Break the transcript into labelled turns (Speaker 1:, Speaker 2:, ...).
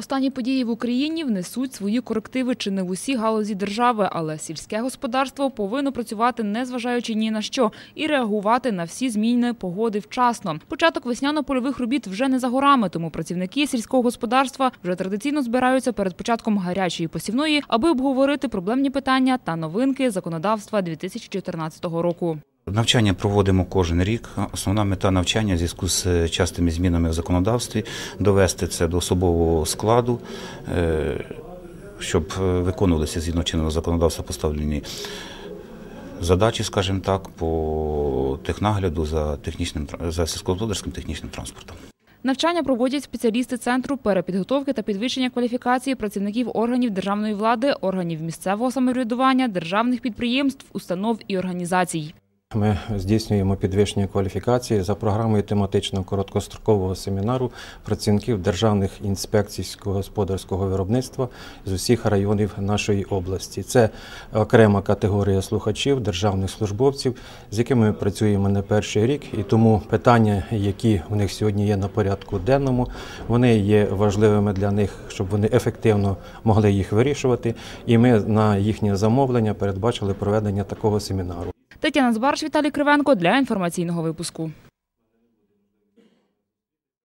Speaker 1: Останні події в Україні внесуть свої корективи чи не в усі галузі держави, але сільське господарство повинно працювати незважаючи ні на що і реагувати на всі зміни погоди вчасно. Початок весняно-польових робіт вже не за горами, тому працівники сільського господарства вже традиційно збираються перед початком гарячої посівної, аби обговорити проблемні питання та новинки законодавства 2014 року.
Speaker 2: Навчання проводимо кожен рік. Основна мета навчання в зв'язку з частими змінами в законодавстві довести це до особового складу, е, щоб виконувалися згідно чинного законодавства поставлені задачі, скажімо так, по технагляду за технічним за сільськогосподарським технічним транспортом.
Speaker 1: Навчання проводять спеціалісти центру перепідготовки та підвищення кваліфікації працівників органів державної влади, органів місцевого самоврядування, державних підприємств, установ і організацій.
Speaker 3: Ми здійснюємо підвищення кваліфікації за програмою тематичного короткострокового семінару працівників державних інспекцій сільськогосподарського виробництва з усіх районів нашої області. Це окрема категорія слухачів, державних службовців, з якими ми працюємо не перший рік, і тому питання, які у них сьогодні є на порядку денному, вони є важливими для них, щоб вони ефективно могли їх вирішувати. І ми на їхнє замовлення передбачили проведення такого семінару.
Speaker 1: Тетяна Збарш, Віталій Кривенко для інформаційного випуску.